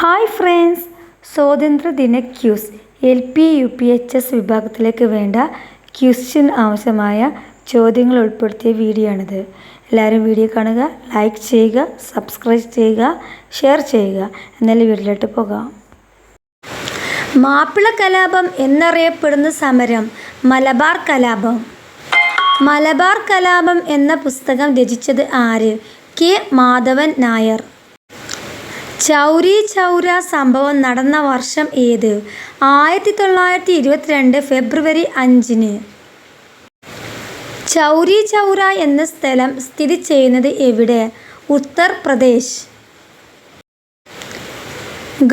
Hi friends. സ്വാതന്ത്ര്യദിന quiz. L P U P H S വിഭാഗത്തിലേക്ക് വേണ്ട ക്വസ്റ്റ്യൻ ആവശ്യമായ ചോദ്യങ്ങൾ ഉൾപ്പെടുത്തിയ വീഡിയോ ആണിത്. എല്ലാവരും വീഡിയോ കാണുക ലൈക്ക് ചെയ്യുക സബ്സ്ക്രൈബ് ചെയ്യുക ഷെയർ ചെയ്യുക. എന്നാലും വീട്ടിലോട്ട് പോകാം. മാപ്പിള കലാപം എന്നറിയപ്പെടുന്ന സമരം മലബാർ കലാപം. മലബാർ കലാപം എന്ന പുസ്തകം രചിച്ചത് ആര്? കെ. മാധവൻ നായർ. ചൗരി ചൗര സംഭവം നടന്ന വർഷം ഏത്? ആയിരത്തി തൊള്ളായിരത്തി ഇരുപത്തിരണ്ട് ഫെബ്രുവരി അഞ്ചിന്. ചൗരി ചൗര എന്ന സ്ഥലം സ്ഥിതി ചെയ്യുന്നത് എവിടെ? ഉത്തർപ്രദേശ്.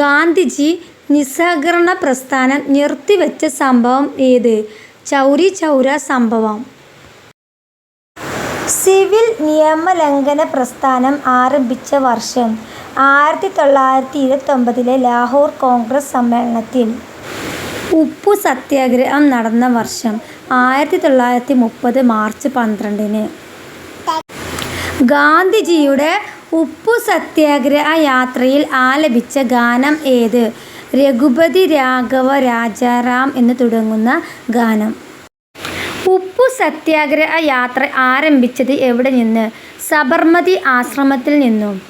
ഗാന്ധിജി നിസ്സഹകരണ പ്രസ്ഥാനം നിർത്തിവെച്ച സംഭവം ഏത്? ചൗരി ചൗര സംഭവം. സിവിൽ നിയമലംഘന പ്രസ്ഥാനം ആരംഭിച്ച വർഷം ആയിരത്തി തൊള്ളായിരത്തി ഇരുപത്തൊമ്പതിലെ ലാഹോർ കോൺഗ്രസ് സമ്മേളനത്തിൽ ഉപ്പു സത്യാഗ്രഹം നടന്ന വർഷം ആയിരത്തി തൊള്ളായിരത്തി മുപ്പത് മാർച്ച് പന്ത്രണ്ടിന്. ഗാന്ധിജിയുടെ ഉപ്പു സത്യാഗ്രഹ യാത്രയിൽ ആലപിച്ച ഗാനം ഏത്? രഘുപതി രാഘവ രാജാറാം എന്ന് തുടങ്ങുന്ന ഗാനം. ഉപ്പു സത്യാഗ്രഹ യാത്ര ആരംഭിച്ചത് എവിടെ നിന്ന്? സബർമതി ആശ്രമത്തിൽ നിന്നും.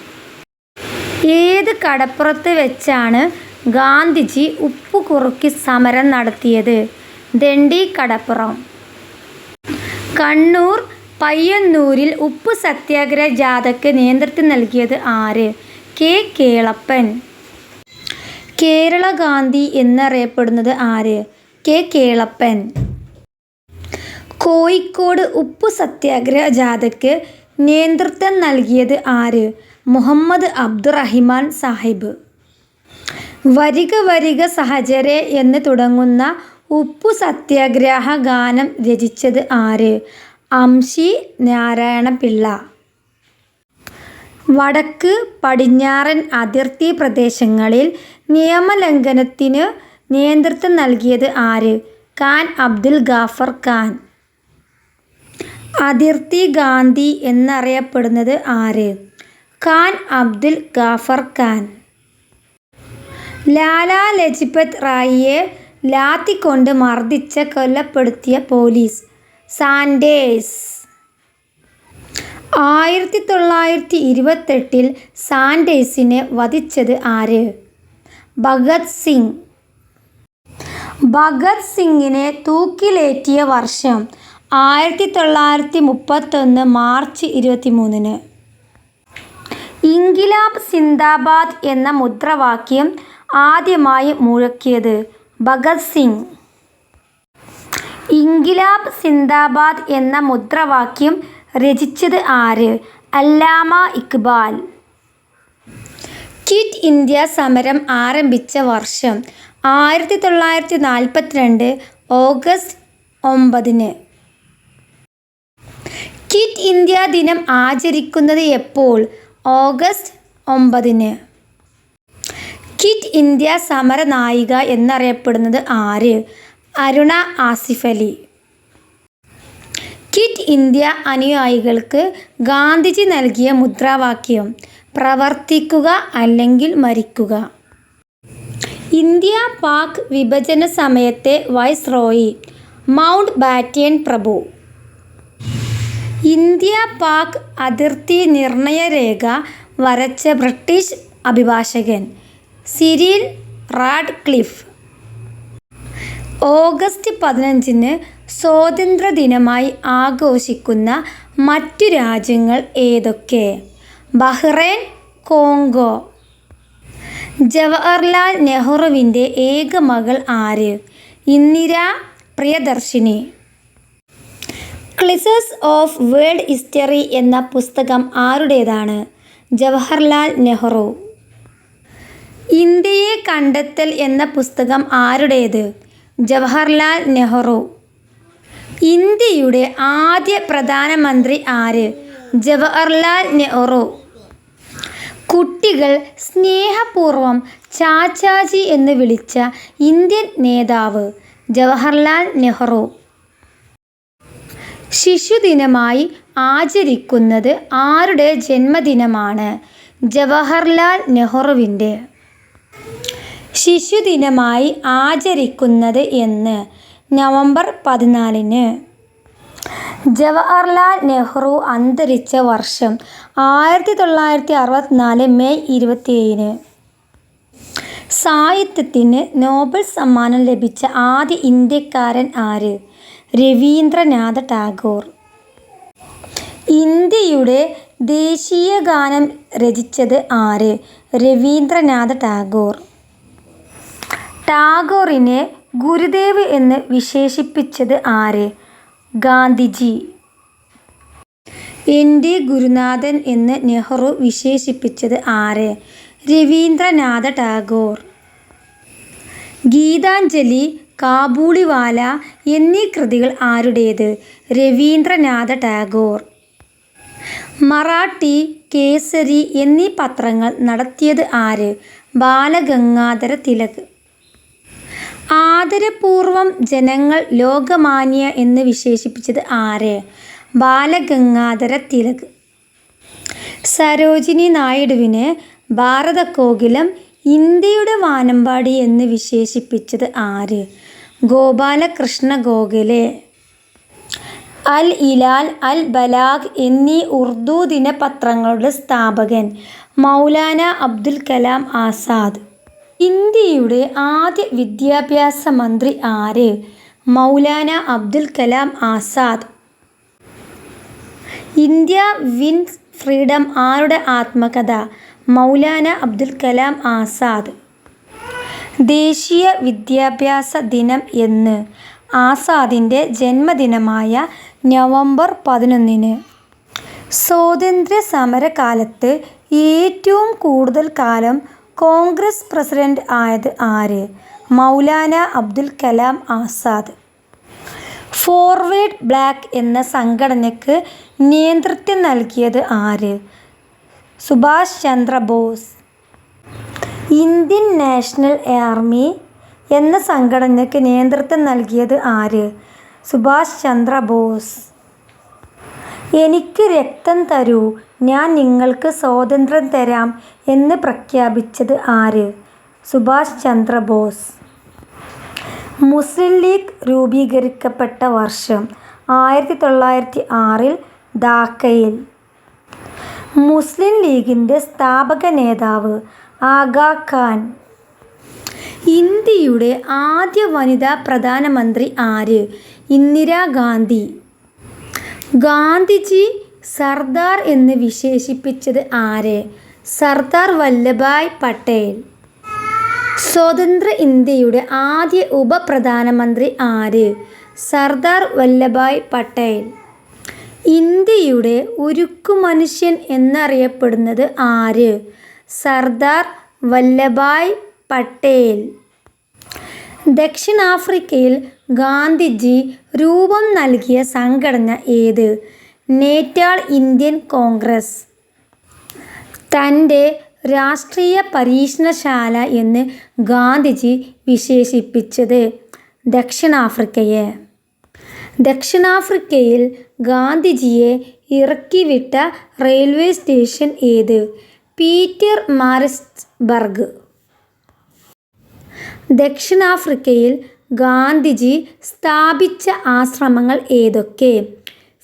ഏത് കടപ്പുറത്ത് വെച്ചാണ് ഗാന്ധിജി ഉപ്പ് കുറുക്കി സമരം നടത്തിയത്? ദണ്ഡി കടപ്പുറം. കണ്ണൂർ പയ്യന്നൂരിൽ ഉപ്പ് സത്യാഗ്രഹ ജാഥയ്ക്ക് നേതൃത്വം നൽകിയത് ആര്? കെ. കേളപ്പൻ. കേരള ഗാന്ധി എന്നറിയപ്പെടുന്നത് ആര്? കെ. കേളപ്പൻ. കോഴിക്കോട് ഉപ്പു സത്യാഗ്രഹ ജാഥയ്ക്ക് നേതൃത്വം നൽകിയത് ആര്? മുഹമ്മദ് അബ്ദുറഹിമാൻ സാഹിബ്. വരിക വരിക സഹചരെ എന്ന് തുടങ്ങുന്ന ഉപ്പു സത്യാഗ്രഹ ഗാനം രചിച്ചത് ആര്? അംശി നാരായണ പിള്ള വടക്ക് പടിഞ്ഞാറൻ അതിർത്തി പ്രദേശങ്ങളിൽ നിയമലംഘനത്തിന് നേതൃത്വം നൽകിയത് ആര്? ഖാൻ അബ്ദുൽ ഗാഫർ ഖാൻ. അതിർത്തി ഗാന്ധി എന്നറിയപ്പെടുന്നത് ആര്? ഖാൻ അബ്ദുൽ ഗാഫർ ഖാൻ. ലാലാ ലജ്പത് റായിയെ ലാത്തിക്കൊണ്ട് മർദ്ദിച്ച് കൊല്ലപ്പെടുത്തിയ പോലീസ്. സാൻഡേഴ്സ് ആയിരത്തി തൊള്ളായിരത്തി ഇരുപത്തെട്ടിൽ സാൻഡേഴ്സിനെ വധിച്ചത് ആര്? ഭഗത് സിംഗ്. ഭഗത് സിംഗിനെ തൂക്കിലേറ്റിയ വർഷം ആയിരത്തി തൊള്ളായിരത്തി മുപ്പത്തൊന്ന് മാർച്ച് ഇരുപത്തി മൂന്നിന് ഇൻകിലാബ് സിന്ദാബാദ് എന്ന മുദ്രാവാക്യം ആദ്യമായി മുഴക്കിയത് ഭഗത് സിംഗ്. ഇൻകിലാബ് സിന്ദാബാദ് എന്ന മുദ്രാവാക്യം രചിച്ചത് ആര്? അല്ലാമ ഇക്ബാൽ. കിറ്റ് ഇന്ത്യ സമരം ആരംഭിച്ച വർഷം ആയിരത്തി തൊള്ളായിരത്തി നാൽപ്പത്തിരണ്ട് ഓഗസ്റ്റ് ഒമ്പതിന്. ക്വിറ്റ് ഇന്ത്യ ദിനം ആചരിക്കുന്നത് എപ്പോൾ? ഓഗസ്റ്റ് ഒമ്പതിന്. ക്വിറ്റ് ഇന്ത്യ സമര നായിക എന്നറിയപ്പെടുന്നത് ആര്? അരുണ ആസിഫ് അലി. ക്വിറ്റ് ഇന്ത്യ അനുയായികൾക്ക് ഗാന്ധിജി നൽകിയ മുദ്രാവാക്യം പ്രവർത്തിക്കുക അല്ലെങ്കിൽ മരിക്കുക. ഇന്ത്യ പാക് വിഭജന സമയത്തെ വൈസ് റോയി മൗണ്ട് ബാറ്റിയൻ പ്രഭു. ഇന്ത്യ പാക് അതിർത്തി നിർണയ രേഖ വരച്ച ബ്രിട്ടീഷ് അഭിഭാഷകൻ സിരിൽ റാഡ്ക്ലിഫ്. ഓഗസ്റ്റ് പതിനഞ്ചിന് സ്വാതന്ത്ര്യ ദിനമായി ആഘോഷിക്കുന്ന മറ്റു രാജ്യങ്ങൾ ഏതൊക്കെ? Bahrain Congo. ജവഹർലാൽ നെഹ്റുവിന്റെ ഏക മകൾ ആര്? Indira Priyadarshini. Glimpses of world history എന്ന പുസ്തകം ആരുടേതാണ്? ജവഹർലാൽ നെഹ്റു. ഇന്ത്യയെ കണ്ടെത്തൽ എന്ന പുസ്തകം ആരുടേത്? ജവഹർലാൽ നെഹ്റു. ഇന്ത്യയുടെ ആദ്യ പ്രധാനമന്ത്രി ആര്? ജവഹർലാൽ നെഹ്റു. കുട്ടികൾ സ്നേഹപൂർവം ചാച്ചാജി എന്ന് വിളിച്ച ഇന്ത്യൻ നേതാവ് ജവഹർലാൽ നെഹ്റു. ശിശുദിനമായി ആചരിക്കുന്നത് ആരുടെ ജന്മദിനമാണ്? ജവഹർലാൽ നെഹ്റുവിന്റെ. ശിശുദിനമായി ആചരിക്കുന്നത് എന്ന് നവംബർ പതിനാലിന്. ജവഹർലാൽ നെഹ്റു അന്തരിച്ച വർഷം ആയിരത്തി തൊള്ളായിരത്തി അറുപത്തിനാല് മെയ് ഇരുപത്തിയേഴിന്. സാഹിത്യത്തിന് നോബൽ സമ്മാനം ലഭിച്ച ആദ്യ ഇന്ത്യക്കാരൻ ആര്? രവീന്ദ്രനാഥ ടാഗോർ. ഇന്ത്യയുടെ ദേശീയ ഗാനം രചിച്ചത് ആര്? രവീന്ദ്രനാഥ ടാഗോർ. ടാഗോറിനെ ഗുരുദേവ് എന്ന് വിശേഷിപ്പിച്ചത് ആര്? ഗാന്ധിജി. എന്റെ ഗുരുനാഥൻ എന്ന് നെഹ്റു വിശേഷിപ്പിച്ചത് ആര്? രവീന്ദ്രനാഥ ടാഗോർ. ഗീതാഞ്ജലി കാബൂളിവാല എന്നീ കൃതികൾ ആരുടേത്? രവീന്ദ്രനാഥ ടാഗോർ. മറാഠി കേസരി എന്നീ പത്രങ്ങൾ നടത്തിയത് ആര്? ബാലഗംഗാധര തിലക്. ആദരപൂർവം ജനങ്ങൾ ലോകമാന്യ എന്ന് വിശേഷിപ്പിച്ചത് ആര്? ബാലഗംഗാധര തിലക്. സരോജിനി നായിഡുവിനെ ഭാരതകോകിലം ഇന്ത്യയുടെ വാനമ്പാടി എന്ന് വിശേഷിപ്പിച്ചത് ആര്? ഗോപാലകൃഷ്ണ ഗോഖലെ അൽ ഇലാൽ അൽ ബലാഗ് എന്നീ ഉർദു ദിനപത്രങ്ങളുടെ സ്ഥാപകൻ മൗലാന അബ്ദുൽ കലാം ആസാദ്. ഇന്ത്യയുടെ ആദ്യ വിദ്യാഭ്യാസ മന്ത്രി ആര്? Maulana Abdul Kalam Azad. India wins freedom ആരുടെ ആത്മകഥ? മൗലാന അബ്ദുൽ കലാം ആസാദ്. ദേശീയ വിദ്യാഭ്യാസ ദിനം എന്ന് ആസാദിന്റെ ജന്മദിനമായ നവംബർ പതിനൊന്നിന്. സ്വാതന്ത്ര്യ സമരകാലത്ത് ഏറ്റവും കൂടുതൽ കാലം കോൺഗ്രസ് പ്രസിഡന്റ് ആയത് ആര്? മൗലാന അബ്ദുൽ കലാം ആസാദ്. ഫോർവേഡ് ബ്ലാക്ക് എന്ന സംഘടനയ്ക്ക് നേതൃത്വം നൽകിയത് ആര്? Subhash Chandra Bose. Indian National Army എന്ന സംഘടനയ്ക്ക് നേതൃത്വം നൽകിയത് ആര്? സുഭാഷ് ചന്ദ്ര ബോസ്. എനിക്ക് രക്തം തരൂ ഞാൻ നിങ്ങൾക്ക് സ്വാതന്ത്ര്യം തരാം എന്ന് പ്രഖ്യാപിച്ചത് ആര്? സുഭാഷ് ചന്ദ്ര ബോസ്. മുസ്ലിം ലീഗ് രൂപീകരിക്കപ്പെട്ട വർഷം ആയിരത്തി തൊള്ളായിരത്തി ആറിൽ ധാക്കയിൽ. മുസ്ലിം ലീഗിന്റെ സ്ഥാപക നേതാവ് ആഗാ ഖാൻ ഇന്ത്യയുടെ ആദ്യ വനിതാ പ്രധാനമന്ത്രി ആര്? ഇന്ദിരാഗാന്ധി ഗാന്ധിജി സർദാർ എന്ന് വിശേഷിപ്പിച്ചത് ആര്? സർദാർ വല്ലഭായ് പട്ടേൽ. സ്വതന്ത്ര ഇന്ത്യയുടെ ആദ്യ ഉപപ്രധാനമന്ത്രി ആര്? സർദാർ വല്ലഭായ് പട്ടേൽ. ഇന്ത്യയുടെ ഉരുക്കു മനുഷ്യൻ എന്നറിയപ്പെടുന്നത് ആര്? സർദാർ വല്ലഭായ് പട്ടേൽ. ദക്ഷിണാഫ്രിക്കയിൽ ഗാന്ധിജി രൂപം നൽകിയ സംഘടന ഏത്? Natal Indian Congress. തന്റെ രാഷ്ട്രീയ പരീക്ഷണശാല എന്ന് ഗാന്ധിജി വിശേഷിപ്പിച്ചത് ദക്ഷിണാഫ്രിക്കയെ. ദക്ഷിണാഫ്രിക്കയിൽ ഗാന്ധിജിയെ ഇറക്കിവിട്ട റെയിൽവേ സ്റ്റേഷൻ ഏത്? Pietermaritzburg. ദക്ഷിണാഫ്രിക്കയിൽ ഗാന്ധിജി സ്ഥാപിച്ച ആശ്രമങ്ങൾ ഏതൊക്കെ?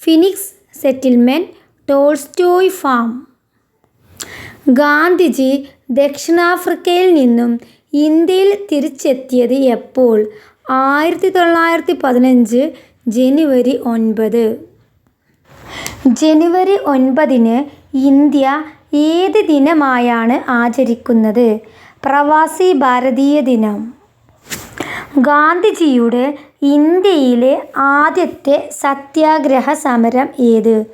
Phoenix settlement Tolstoy farm. Gandhiji ദക്ഷിണാഫ്രിക്കയിൽ നിന്നും ഇന്ത്യയിൽ തിരിച്ചെത്തിയത് എപ്പോൾ? ആയിരത്തി തൊള്ളായിരത്തി പതിനഞ്ച് ജനുവരി ഒൻപത്. ജനുവരി ഒൻപതിന് ഇന്ത്യ ഏത് ദിനമായാണ് ആചരിക്കുന്നത്? പ്രവാസി ഭാരതീയ ദിനം. ഗാന്ധിജിയുടെ ഇന്ത്യയിലെ ആദ്യത്തെ സത്യാഗ്രഹ സമരം ഏത്?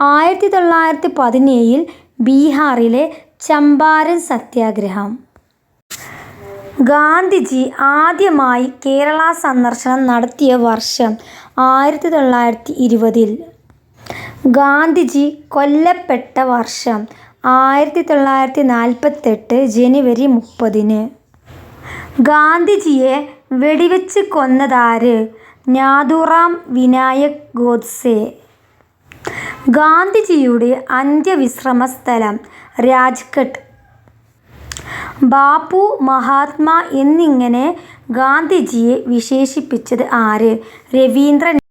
ആയിരത്തി തൊള്ളായിരത്തി പതിനേഴിൽ ബീഹാറിലെ ചമ്പാരൻ സത്യാഗ്രഹം. ഗാന്ധിജി ആദ്യമായി കേരള സന്ദർശനം നടത്തിയ വർഷം ആയിരത്തി തൊള്ളായിരത്തി ഇരുപതിൽ ഗാന്ധിജി കൊല്ലപ്പെട്ട വർഷം ആയിരത്തി തൊള്ളായിരത്തി നാൽപ്പത്തെട്ട് ജനുവരി മുപ്പതിന്. ഗാന്ധിജിയെ വെടിവെച്ച് കൊന്നതാര്? നാഥുറാം വിനായക് ഗോഡ്സെ. ഗാന്ധിജിയുടെ അന്ത്യവിശ്രമ സ്ഥലം രാജ്ഘട്ട്. ബാപ്പു മഹാത്മാ എന്നിങ്ങനെ ഗാന്ധിജിയെ വിശേഷിപ്പിച്ചത് ആര്? രവീന്ദ്രനാഥ